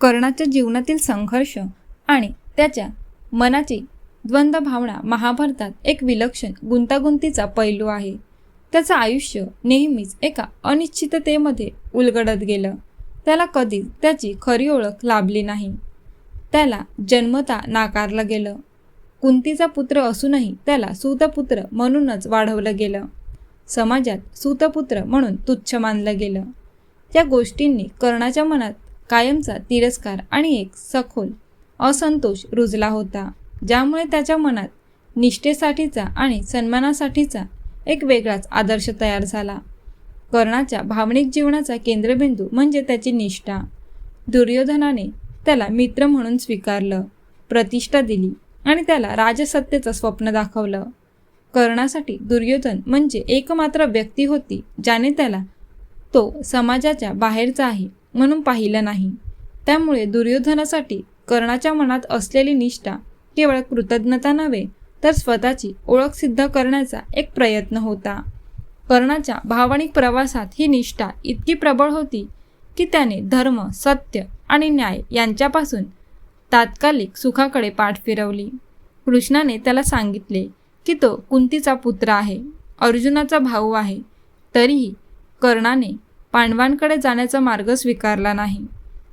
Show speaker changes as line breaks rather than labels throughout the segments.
कर्णाच्या जीवनातील संघर्ष आणि त्याच्या मनाची द्वंद्व भावना महाभारतात एक विलक्षण गुंतागुंतीचा पैलू आहे. त्याचं आयुष्य नेहमीच एका अनिश्चिततेमध्ये उलगडत गेलं. त्याला कधीच त्याची खरी ओळख लाभली नाही. त्याला जन्मता नाकारलं गेलं. कुंतीचा पुत्र असूनही त्याला सूतपुत्र म्हणूनच वाढवलं गेलं. समाजात सूतपुत्र म्हणून तुच्छ मानलं गेलं. त्या गोष्टींनी कर्णाच्या मनात कायमचा तिरस्कार आणि एक सखोल असंतोष रुजला होता ज्यामुळे त्याच्या मनात निष्ठेसाठीचा आणि सन्मानासाठीचा एक वेगळाच आदर्श तयार झाला. कर्णाच्या भावनिक जीवनाचा केंद्रबिंदू म्हणजे त्याची निष्ठा. दुर्योधनाने त्याला मित्र म्हणून स्वीकारलं प्रतिष्ठा दिली आणि त्याला राजसत्तेचं स्वप्न दाखवलं. कर्णासाठी दुर्योधन म्हणजे एकमात्र व्यक्ती होती ज्याने त्याला तो समाजाच्या बाहेरचा आहे म्हणून पाहिलं नाही. त्यामुळे दुर्योधनासाठी कर्णाच्या मनात असलेली निष्ठा केवळ कृतज्ञता नव्हे तर स्वतःची ओळख सिद्ध करण्याचा एक प्रयत्न होता. कर्णाच्या भावनिक प्रवासात ही निष्ठा इतकी प्रबळ होती की त्याने धर्म सत्य आणि न्याय यांच्यापासून तात्कालिक सुखाकडे पाठ फिरवली. कृष्णाने त्याला सांगितले की तो कुंतीचा पुत्र आहे अर्जुनाचा भाऊ आहे तरीही कर्णाने पांडवांकडे जाण्याचा मार्ग स्वीकारला नाही.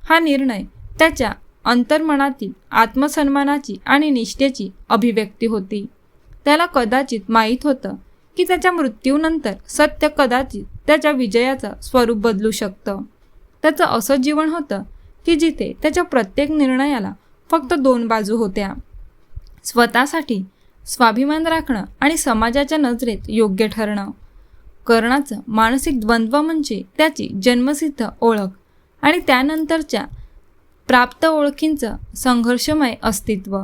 हा निर्णय त्याच्या अंतर्मनातील आत्मसन्मानाची आणि निष्ठेची अभिव्यक्ती होती. त्याला कदाचित माहीत होतं की त्याच्या मृत्यूनंतर सत्य कदाचित त्याच्या विजयाचं स्वरूप बदलू शकतं. त्याचं असं जीवन होतं की जिथे त्याच्या प्रत्येक निर्णयाला फक्त दोन बाजू होत्या. स्वतःसाठी स्वाभिमान राखणं आणि समाजाच्या नजरेत योग्य ठरणं. कर्णाचं मानसिक द्वंद्व म्हणजे त्याची जन्मसिद्ध ओळख आणि त्यानंतरच्या प्राप्त ओळखींचं संघर्षमय अस्तित्व.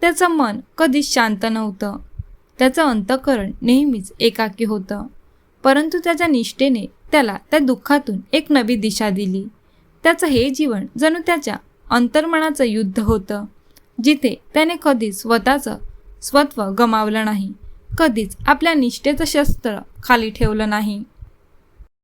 त्याचं मन कधीच शांत नव्हतं. त्याचं अंतकरण नेहमीच एकाकी होतं. परंतु त्याच्या निष्ठेने त्याला त्या दुःखातून एक नवी दिशा दिली. त्याचं हे जीवन जणू त्याच्या अंतर्मनाचं युद्ध होतं जिथे त्याने कधीच स्वतःचं स्वत्व गमावलं नाही. कधीच आपल्या निष्ठेचं शस्त्र खाली ठेवलं नाही.